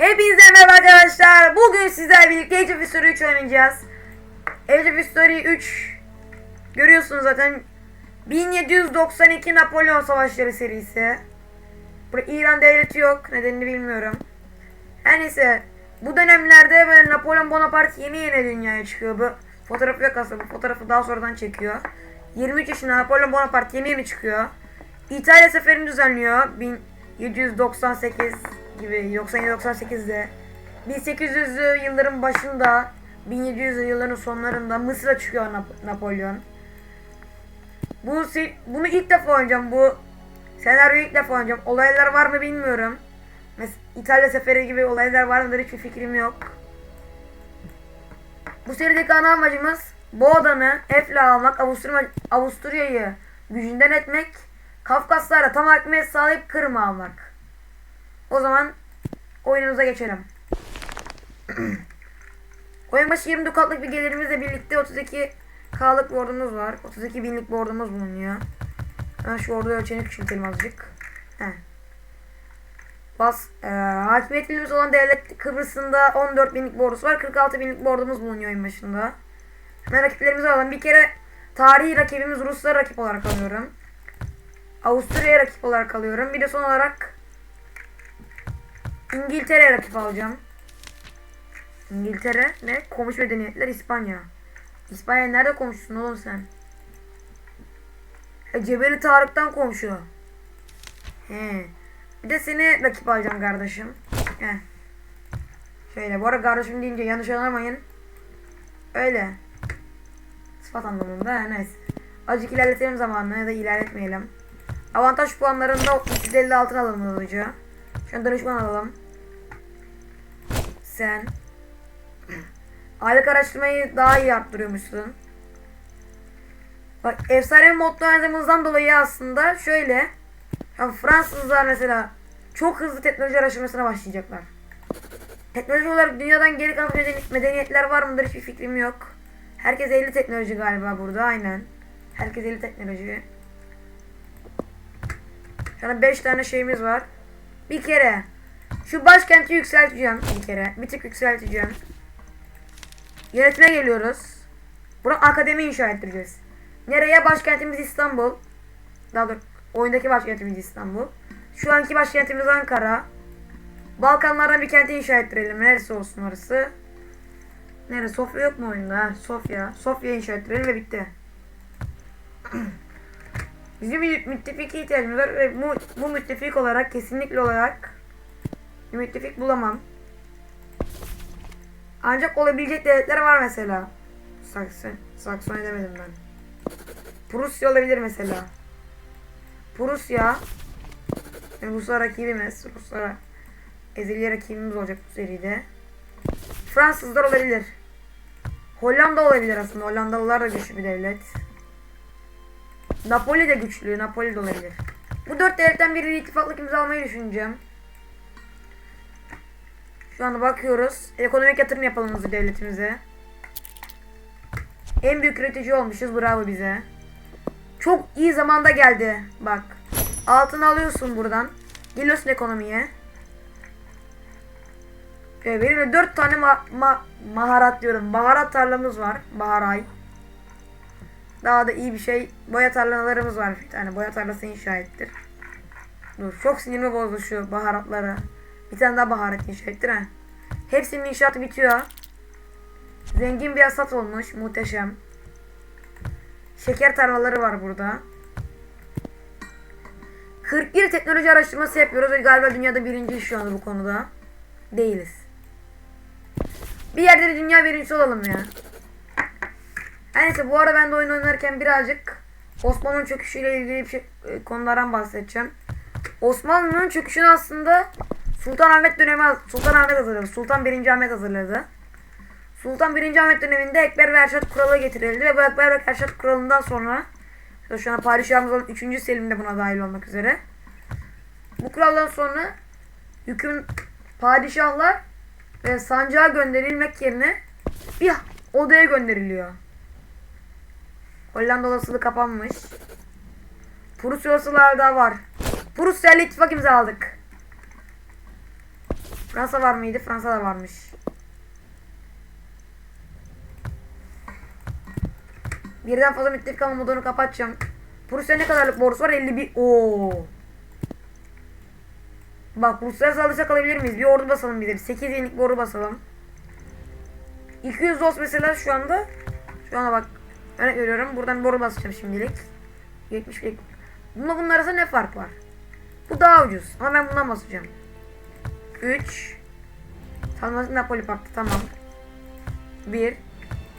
Hepinize merhaba arkadaşlar. Bugün sizlerle birlikte Age of History 3 oynayacağız. Age of History 3 görüyorsunuz zaten 1792 Napolyon Savaşları serisi. Burada İran devleti yok. Nedenini bilmiyorum. Her neyse bu dönemlerde böyle Napolyon Bonaparte yeni yeni dünyaya çıkıyor. Bu fotoğrafı yok aslında. Bu fotoğrafı daha sonradan çekiyor. 23 yaşında Napolyon Bonaparte yeni yeni çıkıyor. İtalya seferini düzenliyor. 1798 gibi 97-98'de. 1800'lü yılların başında 1700'lü yılların sonlarında Mısır'a çıkıyor Nap- Napolyon. Bu bunu ilk defa oynayacağım. Bu senaryoyu ilk defa oynayacağım. Olaylar var mı bilmiyorum. Mes İtalya seferi gibi olaylar var mıdır hiçbir fikrim yok. Bu serideki ana amacımız Boğdan'ı Efla almak, Avusturya Avusturya'yı gücünden etmek, Kafkaslar'a tam hakimiyet sağlayıp Kırım'ı almak. O zaman oyunumuza geçelim. Oyun başı 20 dukatlık bir gelirimizle birlikte 32 K'lık bir ordumuz var. 32 binlik bir ordumuz bulunuyor. Ben şu ordu ölçeğini küçültelim azıcık. Heh. Bas, e, hakimiyet olan devlet Kıbrıs'ında 14 binlik bir ordusu var. 46 binlik bir ordumuz bulunuyor oyun başında. Hemen rakiplerimizi alalım. Bir kere tarihi rakibimiz Ruslara rakip olarak alıyorum. Avusturya'ya rakip olarak alıyorum. Bir de son olarak İngiltere'ye rakip alacağım. İngiltere ne? Komşu medeniyetler İspanya. İspanya nerede komşusun oğlum sen? E, Cebeli Tarık'tan komşu. He. Bir de seni rakip alacağım kardeşim. He. Şöyle bu arada kardeşim deyince yanlış anlamayın. Öyle. Sıfat anlamında ha, neyse. Azıcık ilerletelim zamanını ya da ilerletmeyelim. Avantaj puanlarında 350 altın alalım hızlıca. Şu an danışman alalım. Sen. Aylık araştırmayı daha iyi arttırıyormuşsun. Bak efsane modlu oynadığımızdan dolayı aslında şöyle. Ya Fransızlar mesela çok hızlı teknoloji araştırmasına başlayacaklar. Teknoloji olarak dünyadan geri kalan medeni- medeniyetler var mıdır hiçbir fikrim yok. Herkes 50 teknoloji galiba burada aynen. Herkes 50 teknoloji. Şu an 5 tane şeyimiz var. Bir kere şu başkenti yükselteceğim bir kere. Bir tık yükselteceğim. Yönetime geliyoruz. Burada akademi inşa ettireceğiz. Nereye? Başkentimiz İstanbul. Daha doğrusu oyundaki başkentimiz İstanbul. Şu anki başkentimiz Ankara. Balkanlardan bir kenti inşa ettirelim. Neresi olsun orası? Nere? Sofya yok mu oyunda? Sofya. Sofya inşa ettirelim ve bitti. Bizim müttefiki ihtiyacımız var ve bu, bu müttefik olarak kesinlikle olarak bir müttefik bulamam. Ancak olabilecek devletler var mesela. Sakson, Sakson demedim ben. Prusya olabilir mesela. Prusya yani Ruslar rakibimiz. Ruslara ezeli rakibimiz olacak bu seride. Fransızlar olabilir. Hollanda olabilir aslında. Hollandalılar da güçlü bir devlet. Napoli de güçlü. Napoli de olabilir. Bu dört devletten biri ittifaklık imzalamayı düşüneceğim. Şu anda bakıyoruz. Ekonomik yatırım yapalım hızlı devletimize. En büyük üretici olmuşuz. Bravo bize. Çok iyi zamanda geldi. Bak. Altını alıyorsun buradan. Geliyorsun ekonomiye. Ee, benim de 4 tane ma- ma- maharat diyorum. Baharat tarlamız var. Baharay. Daha da iyi bir şey. Boya tarlalarımız var. Bir tane boya tarlası inşa ettir. Dur çok sinirimi bozdu şu baharatlara. Bir tane daha baharat inşa ha. Hepsinin inşaatı bitiyor. Zengin bir hasat olmuş. Muhteşem. Şeker tarlaları var burada. 41 teknoloji araştırması yapıyoruz galiba dünyada birinciyiz şu anda bu konuda. Değiliz. Bir yerde de dünya birincisi olalım ya. Her Neyse bu arada ben de oyun oynarken birazcık Osmanlı'nın çöküşüyle ilgili bir şey, e, konulardan bahsedeceğim. Osmanlı'nın çöküşünü aslında Sultan Ahmet dönemi Sultan Ahmet hazırladı. Sultan 1. Ahmet hazırladı. Sultan 1. Ahmet döneminde Ekber ve Erşat kuralı getirildi ve bu Ekber ve Erşat kuralından sonra şu an padişahımız olan 3. Selim de buna dahil olmak üzere. Bu kuraldan sonra hüküm padişahlar ve sancağa gönderilmek yerine bir odaya gönderiliyor. Hollanda olasılığı kapanmış. Prusya olasılığı daha var. Prusya ile ittifak imzaladık. Fransa var mıydı? Fransa da varmış. Birden fazla müttefik alma modunu kapatacağım. Rusya ne kadarlık borusu var? 51. Oo. Bak Ruslara saldırsa kalabilir miyiz? Bir ordu basalım bize. 8 yenilik bir ordu basalım. 200 dost mesela şu anda. Şu anda bak. Örnek veriyorum. Buradan bir ordu basacağım şimdilik. 70 bin. Bununla bunun arasında ne fark var? Bu daha ucuz. Ama ben bundan basacağım. 3 Tanrısı Napoli Paktı tamam. 1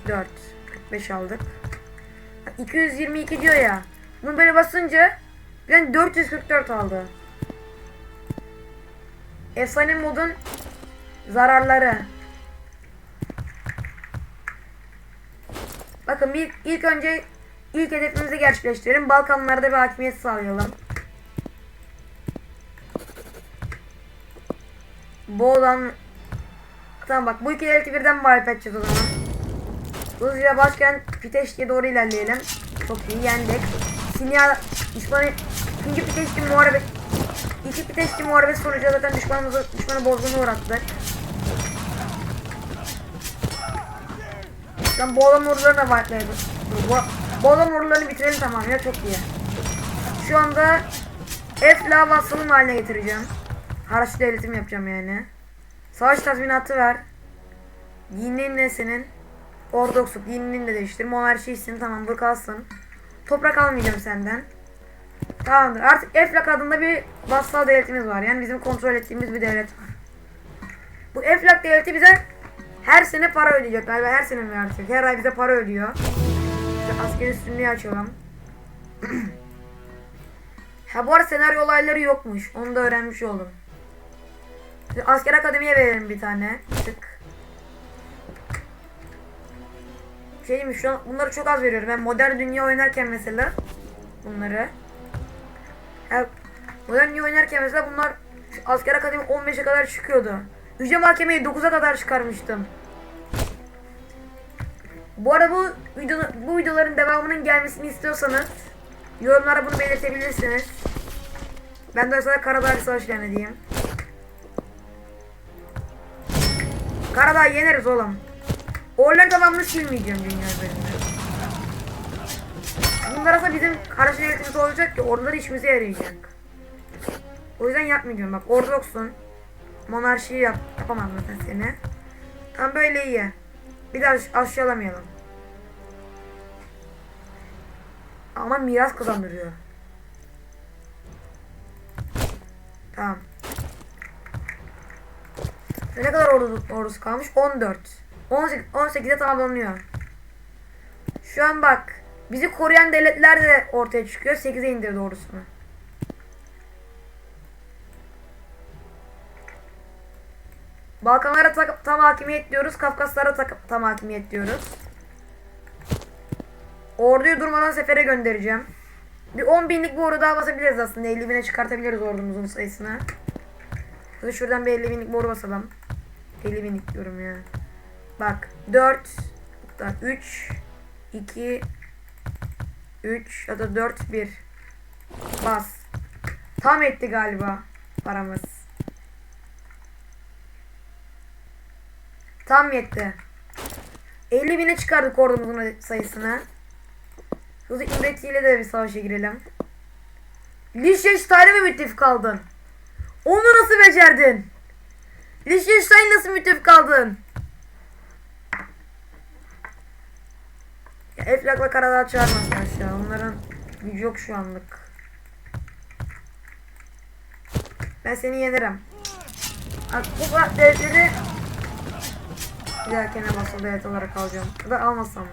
4 45 aldık. 222 diyor ya. Bunu böyle basınca ben 444 aldı. Efsane modun zararları. Bakın bir, ilk önce ilk hedefimizi gerçekleştirelim. Balkanlarda bir hakimiyet sağlayalım. Boğdan Tamam bak bu iki devleti birden mağlup edeceğiz o zaman. Hızlıca başkent Piteşki'ye doğru ilerleyelim. Çok iyi yendik. Sinya düşmanı ikinci Piteşki muharebe İki Piteşki muharebesi sonucu zaten düşmanımızı düşmanı bozguna uğrattık. Lan Boğlan ordularını da wipe'layalım. Bo Boğlan ordularını bitirelim tamam ya çok iyi. Şu anda Efla vassalım haline getireceğim. Haraç devletim yapacağım yani. Savaş tazminatı ver. Dinin ne senin? Ortodoksluk dinini de değiştir. Monarşisin tamam bu kalsın. Toprak almayacağım senden. Tamamdır. Artık Eflak adında bir vassal devletimiz var. Yani bizim kontrol ettiğimiz bir devlet var. Bu Eflak devleti bize her sene para ödeyecek galiba. Her sene mi verecek? Her ay bize para ödüyor. İşte askeri üstünlüğü açalım. ha bu arada senaryo olayları yokmuş. Onu da öğrenmiş oldum. Asker akademiye verelim bir tane. Tık. Şey mi, şu an bunları çok az veriyorum. Ben modern dünya oynarken mesela bunları. Ha, modern dünya oynarken mesela bunlar asker akademi 15'e kadar çıkıyordu. Yüce mahkemeyi 9'a kadar çıkarmıştım. Bu arada bu video, bu videoların devamının gelmesini istiyorsanız yorumlara bunu belirtebilirsiniz. Ben de mesela Karadağ Savaşları'na diyeyim. Karadağ yeneriz oğlum. Oraların devamını silmeyeceğim dünya üzerinde. Bunlar aslında bizim karşı devletimiz olacak ki oraları işimize yarayacak. O yüzden yapmayacağım bak Ortodoks'un. Monarşiyi yap yapamam zaten seni. Tam böyle iyi. Bir daha aş- aşağılamayalım. Ama miras kazandırıyor. Tamam. Ne kadar ordu, ordusu kalmış? 14. 18, 18'e tamamlanıyor. Şu an bak. Bizi koruyan devletler de ortaya çıkıyor. 8'e indirdi ordusunu. Balkanlara ta- tam hakimiyet diyoruz. Kafkaslara ta- tam hakimiyet diyoruz. Orduyu durmadan sefere göndereceğim. Bir 10 binlik bir ordu daha basabiliriz aslında. 50 bine çıkartabiliriz ordumuzun sayısını. Şuradan bir 50 binlik boru basalım. 50 binlik diyorum ya. Bak 4 hatta 3 2 3 ya da 4 1 bas. Tam etti galiba paramız. Tam yetti. 50 bine çıkardık ordumuzun sayısını. Hızlı İmreti de bir savaşa girelim. Liechtenstein'e mi müttefik kaldın? Onu nasıl becerdin? Liechtenstein nasıl müttefik kaldın? Ya Eflak'la Karadağ çağırmasın aşağı. Onların gücü yok şu anlık. Ben seni yenerim. Kadar devletleri bir dahakine vasal devlet olarak alacağım. Ya da almasam mı?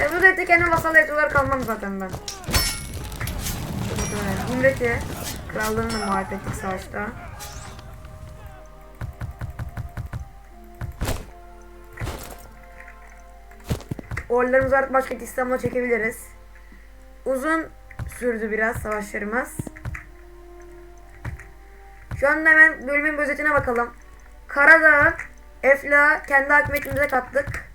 E bu devlete kendi vasal devlet olarak almam zaten ben. İmreti krallığını da muhalefet ettik savaşta. Orlarımızı artık başkent İstanbul'a çekebiliriz. Uzun sürdü biraz savaşlarımız. Şu anda hemen bölümün özetine bakalım. Karadağ, Efla kendi hakimiyetimize kattık.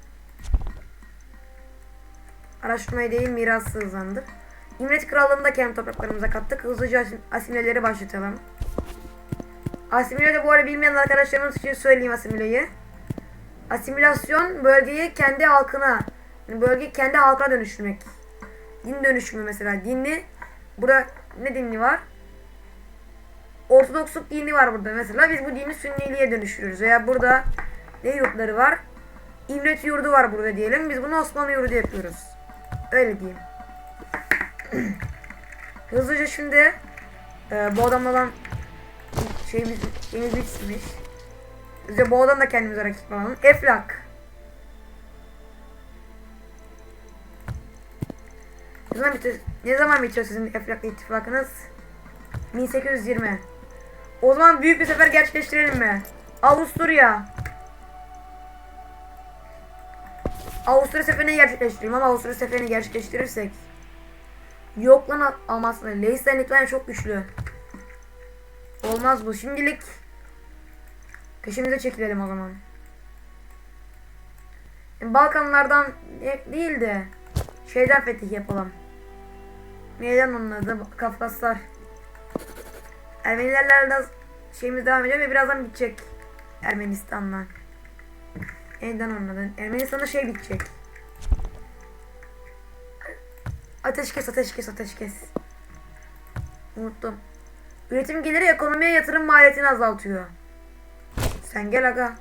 Araştırmayı değil mirası hızlandır. İmret Krallığı'nı da kendi topraklarımıza kattık. Hızlıca asim- asimileleri başlatalım. Asimile de bu arada bilmeyen arkadaşlarımız için söyleyeyim asimileyi. Asimilasyon bölgeyi kendi halkına, yani bölgeyi kendi halkına dönüştürmek. Din dönüşümü mesela. Dinli, burada ne dinli var? Ortodoksluk dini var burada mesela. Biz bu dini sünniliğe dönüştürüyoruz. Veya burada ne yurtları var? İmret yurdu var burada diyelim. Biz bunu Osmanlı yurdu yapıyoruz. Öyle diyeyim. Hızlıca şimdi e, bu adamla olan şeyimiz, şeyimiz bitmiş. Biz de bu adam da kendimize rakip alalım. Eflak. Ne zaman bitiyor, ne zaman bitiyor sizin ittifakınız? 1820. O zaman büyük bir sefer gerçekleştirelim mi? Avusturya. Avusturya seferini gerçekleştirelim ama Avusturya seferini gerçekleştirirsek Yok lan Almanya. Leicester Litvanya çok güçlü. Olmaz bu. Şimdilik peşimize çekilelim o zaman. Balkanlardan de- değil de şeyden fetih yapalım. Neyden onun adı? Kafkaslar. Ermenilerle de şeyimiz devam ediyor ve birazdan bitecek. Ermenistan'la. Neyden adı? Ermenistan'da şey bitecek. Ateşkes, ateşkes, ateşkes. Unuttum. Üretim geliri ekonomiye yatırım maliyetini azaltıyor. Sen gel aga.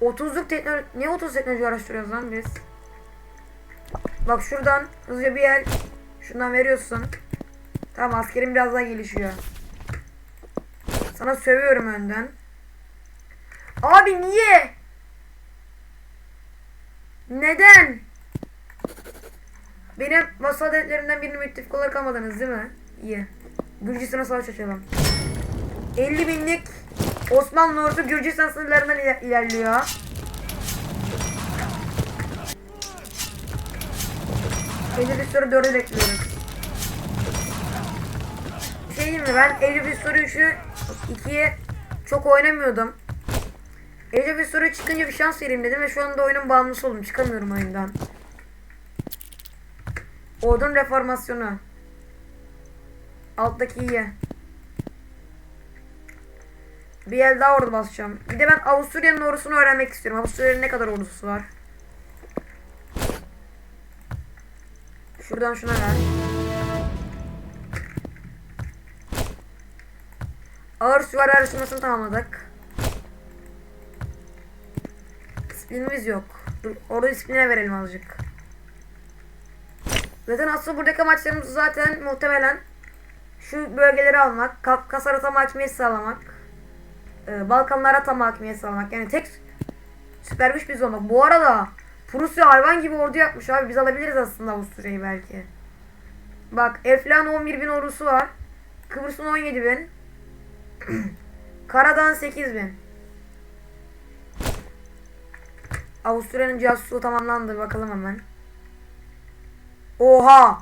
30'luk teknoloji... Niye 30 teknoloji araştırıyoruz lan biz? Bak şuradan hızlıca bir yer. Şundan veriyorsun. Tamam askerim biraz daha gelişiyor. Sana sövüyorum önden. Abi niye? Neden? Benim vasal devletlerimden birinin müttefik olarak almadınız değil mi? İyi. Gürcistan'a savaş açalım. 50 binlik Osmanlı ordusu Gürcistan sınırlarından iler- ilerliyor. Belli bir soru 4'ü bekliyoruz. Bir Şey mi ben Age of History 3'ü 2'ye çok oynamıyordum. Age of History çıkınca bir şans vereyim dedim ve şu anda oyunun bağımlısı oldum. Çıkamıyorum oyundan. Odun reformasyonu. Alttaki iyi. Bir el daha ordu basacağım. Bir de ben Avusturya'nın ordusunu öğrenmek istiyorum. Avusturya'nın ne kadar ordusu var? Şuradan şuna ver. Ağır süvari araştırmasını tamamladık. Disiplinimiz yok. Dur, orada disipline verelim azıcık. Zaten asıl buradaki amaçlarımız zaten muhtemelen şu bölgeleri almak, Kafkaslara tam hakimiyet sağlamak, e, Balkanlara tam hakimiyet sağlamak. Yani tek süper güç biz olmak. Bu arada Prusya hayvan gibi ordu yapmış abi. Biz alabiliriz aslında Avusturya'yı belki. Bak Eflan 11 bin ordusu var. Kıbrıs'ın 17 bin. Karadağ'ın 8 bin. Avusturya'nın casusluğu tamamlandı. Bakalım hemen. Oha!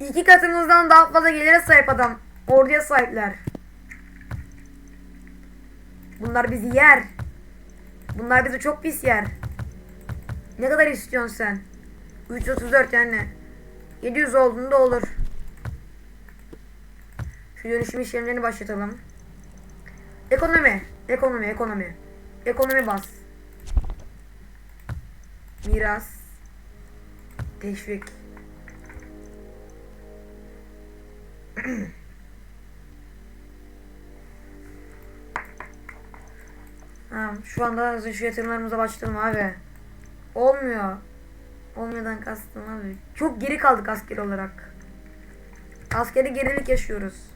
İki katımızdan daha fazla gelire sahip adam. Orduya sahipler. Bunlar bizi yer. Bunlar bizi çok pis yer. Ne kadar istiyorsun sen? 334 yani. 700 olduğunda olur. Şu dönüşüm işlemlerini başlatalım. Ekonomi. Ekonomi, ekonomi. Ekonomi bas. Miras. Teşvik. Ha, şu anda şu yatırımlarımıza başladım abi. Olmuyor. Olmuyordan kastım abi. Çok geri kaldık asker olarak. Askeri gerilik yaşıyoruz.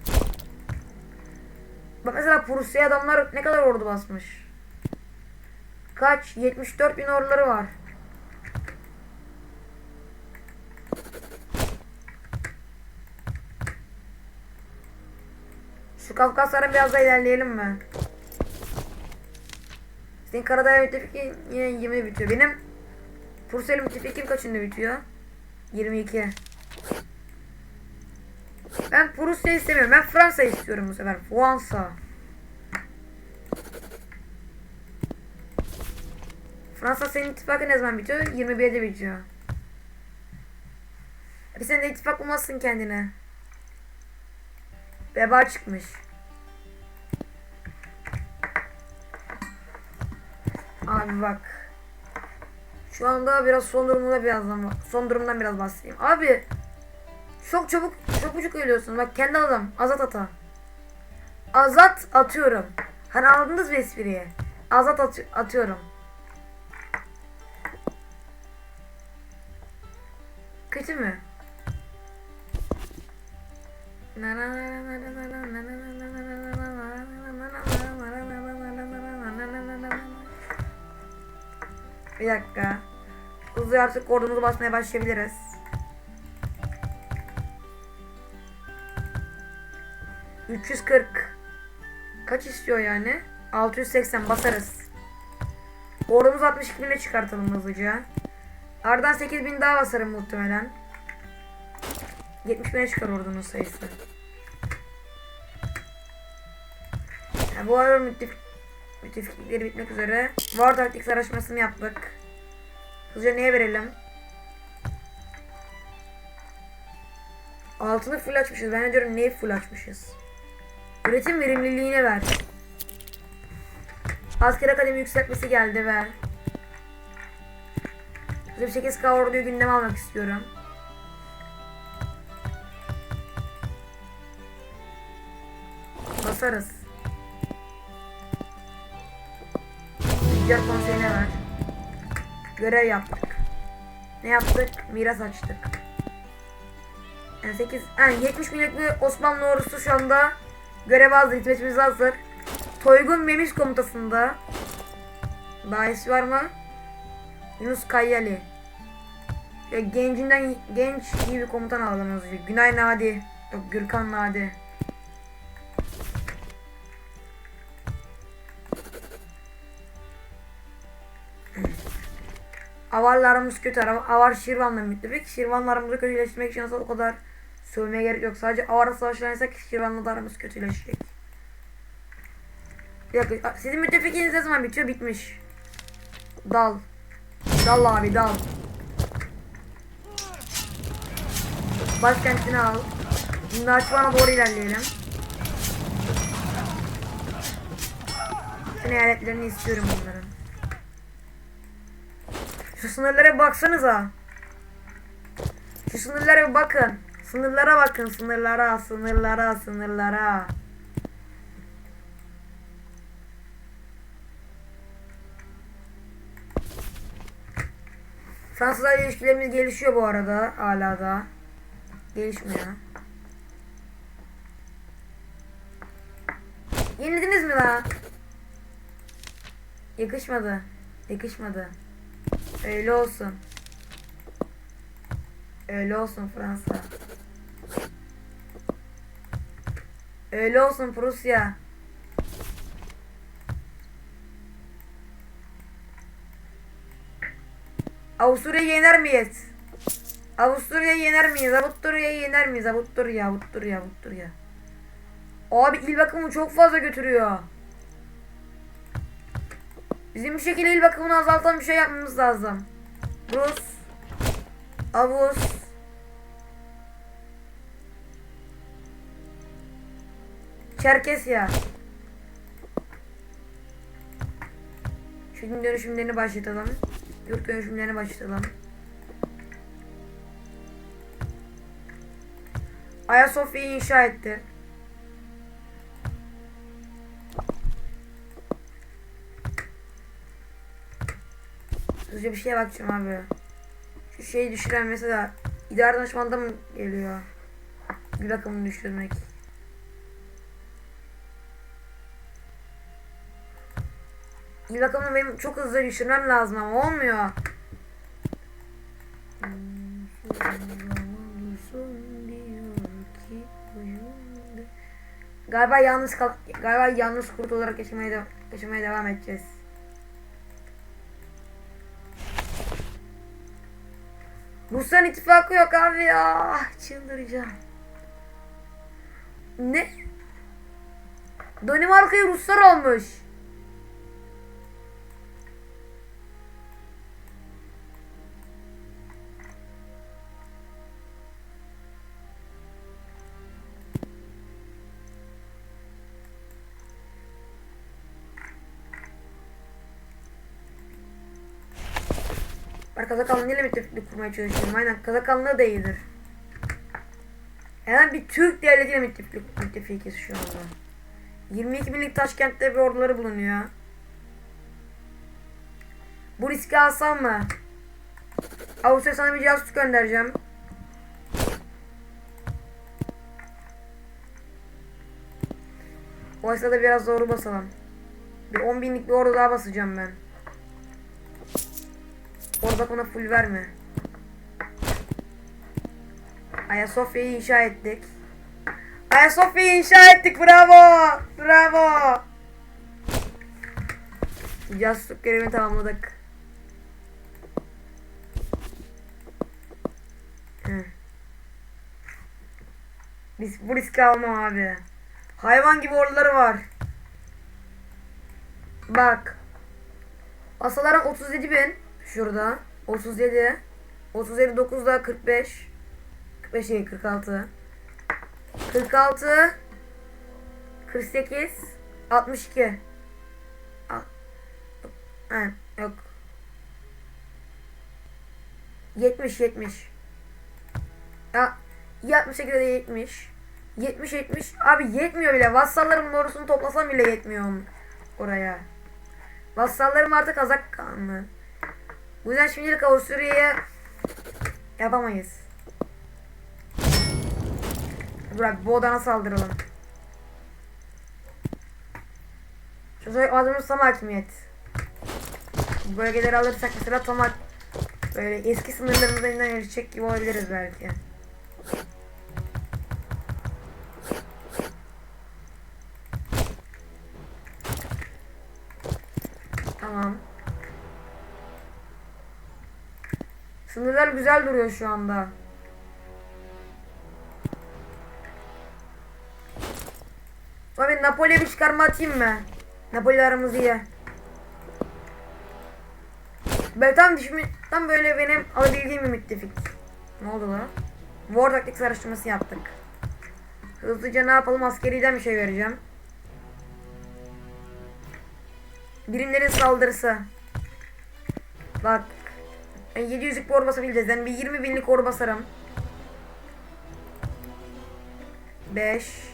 Bak mesela Prusya adamlar ne kadar ordu basmış. Kaç? 74 bin orduları var. Şu Kafkaslara biraz daha ilerleyelim mi? Senin Karadağ müttefikin yine 20 bitiyor. Benim Purseli müttefikim kaçında bitiyor? 22. Ben Prusya istemiyorum. Ben Fransa istiyorum bu sefer. Fransa. Fransa senin ittifakın ne zaman bitiyor? 21'de bitiyor. Bir sen de ittifak bulmazsın kendine. Veba çıkmış. Abi bak. Şu anda biraz son durumda birazdan son durumdan biraz bahsedeyim. Abi çok çabuk çok çabuk ölüyorsun. Bak kendi adam Azat ata. Azat atıyorum. Hani anladınız mı espriyi? Azat at- atıyorum. Dakika. Hızlı artık ordumuzu basmaya başlayabiliriz. ...340... Kaç istiyor yani? 680 basarız. Ordumuzu 62 bine çıkartalım hızlıca. Ardından 8000 daha basarım muhtemelen. 70 bine çıkar ordunun sayısı. Yani bu arada müttefik, müttefiklikleri bitmek üzere. War Tactics araştırmasını yaptık. Hızlıca neye verelim? Altını full açmışız. Ben diyorum neyi full açmışız? Üretim verimliliğine ver. Asker akademi yükseltmesi geldi ver. Hızlı bir 8K orduyu gündeme almak istiyorum. Basarız. Tüccar konseyine ver. Görev yaptık. Ne yaptık? Miras açtık. Yani 8, yani 70 binlik Osmanlı ordusu şu anda görev hazır, hizmetimiz hazır. Toygun Memiş komutasında. İyisi var mı? Yunus Kayyali. Ya gencinden genç iyi bir komutan alalım. Günay Nadi. Yok Gürkan Nadi. Avarlarımız kötü. Avar Şirvan'la müttefik. Şirvan'la aramızı kötüleştirmek için aslında o kadar sövmeye gerek yok. Sadece Avar'a savaşlarsak Şirvan'la da aramız kötüleşecek. Bir. Sizin müttefikiniz ne zaman bitiyor? Bitmiş. Dal. Dal abi dal. Başkentini al. Şimdi Açıvan'a doğru ilerleyelim. Bütün eyaletlerini istiyorum bunların. Şu sınırlara baksanıza. Şu sınırlara bakın. Sınırlara bakın. Sınırlara, sınırlara, sınırlara. Fransızlarla ilişkilerimiz gelişiyor bu arada hala da. Gelişmiyor. Yenildiniz mi la? Yakışmadı. Yakışmadı. Öyle olsun. Öyle olsun Fransa. Öyle olsun Prusya. Avusturya'yı yener miyiz? Avusturya'yı yener miyiz? Avusturya'yı yener miyiz? Avusturya, Avusturya, Avusturya. Abi il bakımı çok fazla götürüyor. Bizim bir şekilde il bakımını azaltan bir şey yapmamız lazım. Rus. Avus. Çerkesya. Şimdi dönüşümlerini başlatalım. Yurt dönüşümlerini başlatalım. Ayasofya'yı inşa etti. Hızlıca bir şeye bakacağım abi. Şu şeyi düşüren mesela idare danışmanda mı geliyor? Bir rakamını düşürmek. İl rakamını benim çok hızlı düşürmem lazım ama olmuyor. Galiba yalnız kal galiba yalnız kurt olarak yaşamaya, de yaşamaya devam edeceğiz. Rusların ittifakı yok abi ya. Çıldıracağım. Ne? Danimarka'yı Ruslar almış. Ben Kazakanlı ile müttefiklik kurmaya çalışıyorum. Aynen Kazakanlı da iyidir. Yani bir Türk devletiyle müttefiklik, müttefikiz şu anda. 22 binlik Taşkent'te bir orduları bulunuyor. Bu riski alsam mı? Avusturya sana bir casus göndereceğim. O sırada biraz doğru basalım. Bir 10 binlik bir ordu daha basacağım ben. Orada bana full verme. Ayasofya'yı inşa ettik. Ayasofya'yı inşa ettik. Bravo. Bravo. Casusluk görevini tamamladık. Hı. Biz bu riski almam abi. Hayvan gibi orduları var. Bak. Asalarım 37 bin. Şurada. 37. 37 9'da 45. 45 değil 46. 46. 48. 62. Al. Ha, yok. 70 70. Ya 68 de 70. 70 70. Abi yetmiyor bile. Vassallarımın orusunu toplasam bile yetmiyor oraya. Vassallarım artık Kazak kanlı. Bu yüzden şimdilik Avusturya'ya yapamayız. Bırak bu odana saldıralım. An adımız tam hakimiyet. Bu bölgeleri alırsak mesela tam böyle eski sınırlarımızdan erişecek gibi olabiliriz belki. Tamam. Sınırlar güzel duruyor şu anda. Abi Napoli'ye bir çıkarma atayım mı? Napoli aramız iyi. Böyle tam dişimi, tam böyle benim alabildiğim bir müttefik. Ne oldu lan? War Tactics araştırması yaptık. Hızlıca ne yapalım? Askeriden bir şey vereceğim. Birimlerin saldırısı. Bak. Ben 700'lük bir or basabileceğiz. Yani bir 20 binlik or basarım. 5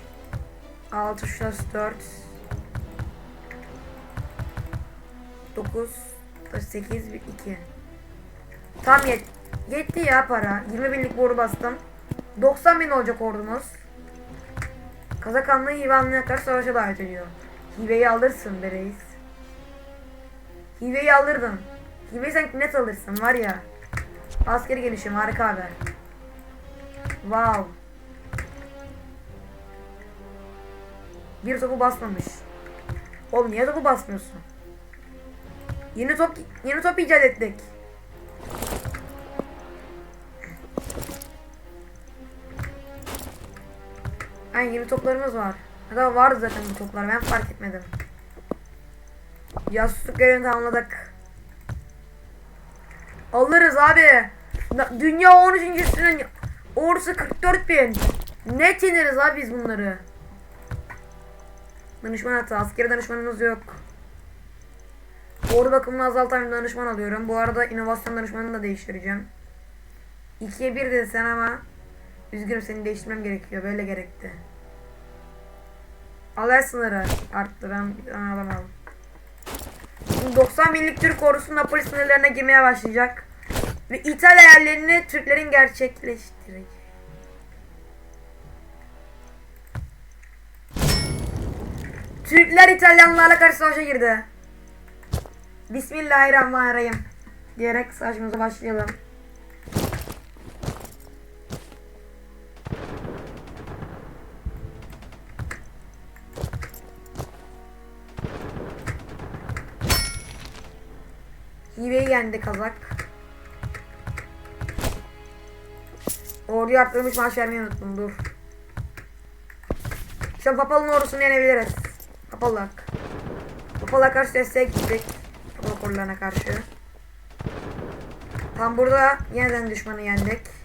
6 şurası 4 9 8 1 2 Tam yet yetti ya para. 20 binlik boru bastım. 90 bin olacak ordumuz. Kazakanlı Hivanlı'ya karşı savaşa davet ediyor. Hiveyi alırsın be reis. Hiveyi alırdın. Hiveyi sen net alırsın var ya. Askeri gelişim harika haber. Wow. Bir topu basmamış. Oğlum niye topu basmıyorsun? Yeni top yeni top icat ettik. Yani yeni toplarımız var. Hatta vardı zaten bu toplar. Ben fark etmedim. Casusluk görevini tamamladık. Alırız abi. Dünya 13. üstünün ordusu 44 bin. Net yeneriz abi biz bunları. Danışman hatta askeri danışmanımız yok. Ordu bakımını azaltan bir danışman alıyorum. Bu arada inovasyon danışmanını da değiştireceğim. 2'ye 1 dedi sen ama üzgünüm seni değiştirmem gerekiyor. Böyle gerekti. Alay sınırı arttı. Ben bir alamam. Şimdi 90 binlik Türk ordusu Napoli sınırlarına girmeye başlayacak. Ve İtalya yerlerini Türklerin gerçekleştirecek. Türkler İtalyanlarla karşı savaşa girdi. Bismillahirrahmanirrahim. Diyerek savaşımıza başlayalım. Hiveyi yendi kazak. Orduyu arttırmış maaş vermeyi unuttum dur. Şu an Papalı'nın ordusunu yenebiliriz. Papalak. Papalak karşı desteğe gittik. Ordularına karşı. Tam burada yeniden düşmanı yendik.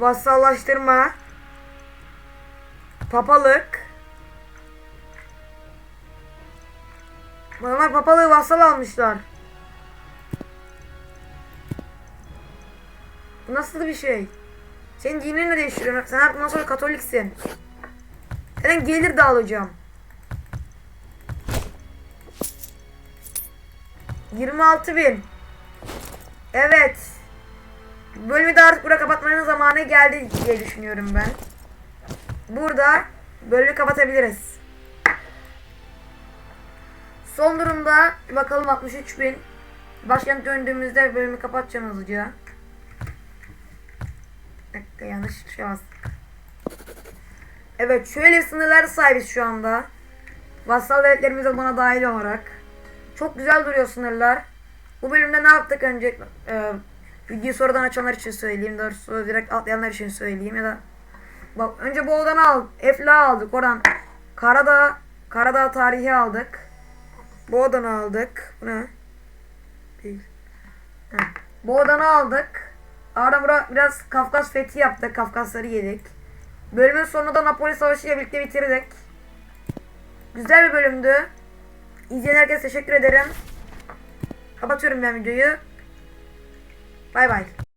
Vassallaştırma. Papalık. Adamlar papalığı vassal almışlar. Bu nasıl bir şey? Senin dinini de değiştiriyorum. Sen artık bundan sonra katoliksin. Senden gelir de alacağım. 26 bin. Evet. Bölümü de artık burada kapatmanın zamanı geldi diye düşünüyorum ben. Burada bölümü kapatabiliriz. Son durumda bakalım 63 bin. Başkent döndüğümüzde bölümü kapatacağım hızlıca. Bir dakika yanlış şey bastık. Evet şöyle sınırlar sahibiz şu anda. Vassal devletlerimiz de buna dahil olarak. Çok güzel duruyor sınırlar. Bu bölümde ne yaptık önce? E, videoyu sonradan açanlar için söyleyeyim. Doğrusu direkt atlayanlar için söyleyeyim ya da Bak önce bu odanı al. Efla aldık. Oradan Karadağ Karadağ tarihi aldık. Bu odanı aldık. Bu ne? Değil. Bu odanı aldık. Arada bura biraz Kafkas fethi yaptık. Kafkasları yedik. Bölümün sonunda da Napoli Savaşı ile birlikte bitirdik. Güzel bir bölümdü. İzleyen herkese teşekkür ederim. Kapatıyorum ben videoyu. Bay bay.